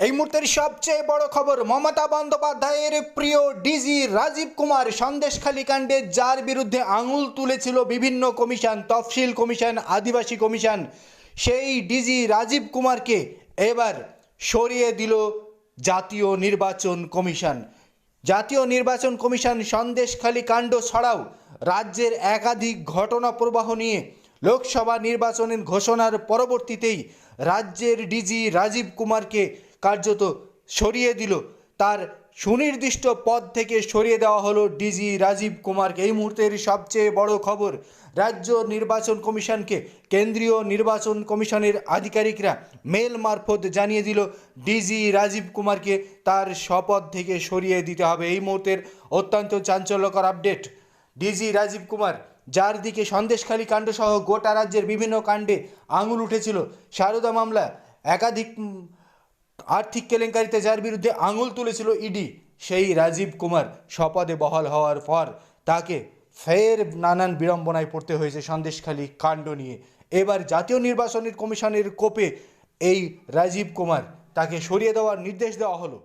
এই মুহূর্তের সবচেয়ে বড় খবর মমতা বন্দ্যোপাধ্যায়ের প্রিয় ডিজি রাজীব কুমার সন্দেশখালী কাণ্ডে যার বিরুদ্ধে আঙুল তুলেছিল বিভিন্ন কমিশন তফসিল কমিশন, আদিবাসী কমিশন, সেই ডিজি রাজীব কুমারকে এবার সরিয়ে দিল জাতীয় নির্বাচন কমিশন। জাতীয় নির্বাচন কমিশন সন্দেশখালী কাণ্ড ছাড়াও রাজ্যের একাধিক ঘটনা প্রবাহ নিয়ে লোকসভা নির্বাচনের ঘোষণার পরবর্তীতেই রাজ্যের ডিজি রাজীব কুমারকে কার্যত সরিয়ে দিল। তার সুনির্দিষ্ট পদ থেকে সরিয়ে দেওয়া হলো ডিজি রাজীব কুমারকে। এই মুহূর্তের সবচেয়ে বড় খবর, রাজ্য নির্বাচন কমিশনকে কেন্দ্রীয় নির্বাচন কমিশনের আধিকারিকরা মেল মারফত জানিয়ে দিল, ডিজি রাজীব কুমারকে তার শপথ থেকে সরিয়ে দিতে হবে। এই মুহূর্তের অত্যন্ত চাঞ্চল্যকর আপডেট, ডিজি রাজীব কুমার, যার দিকে সন্দেশখালী কাণ্ডসহ গোটা রাজ্যের বিভিন্ন কাণ্ডে আঙুল উঠেছিল। সারদা মামলা, একাধিক আর্থিক কেলেঙ্কারিতে যার বিরুদ্ধে আঙুল তুলেছিল ইডি, সেই রাজীব কুমার সপদে বহাল হওয়ার পর তাকে ফের নানান বিড়ম্বনায় পড়তে হয়েছে সন্দেশখালী কাণ্ড নিয়ে। এবার জাতীয় নির্বাচনের কমিশনের কোপে এই রাজীব কুমার তাকে সরিয়ে দেওয়ার নির্দেশ দেওয়া হলো।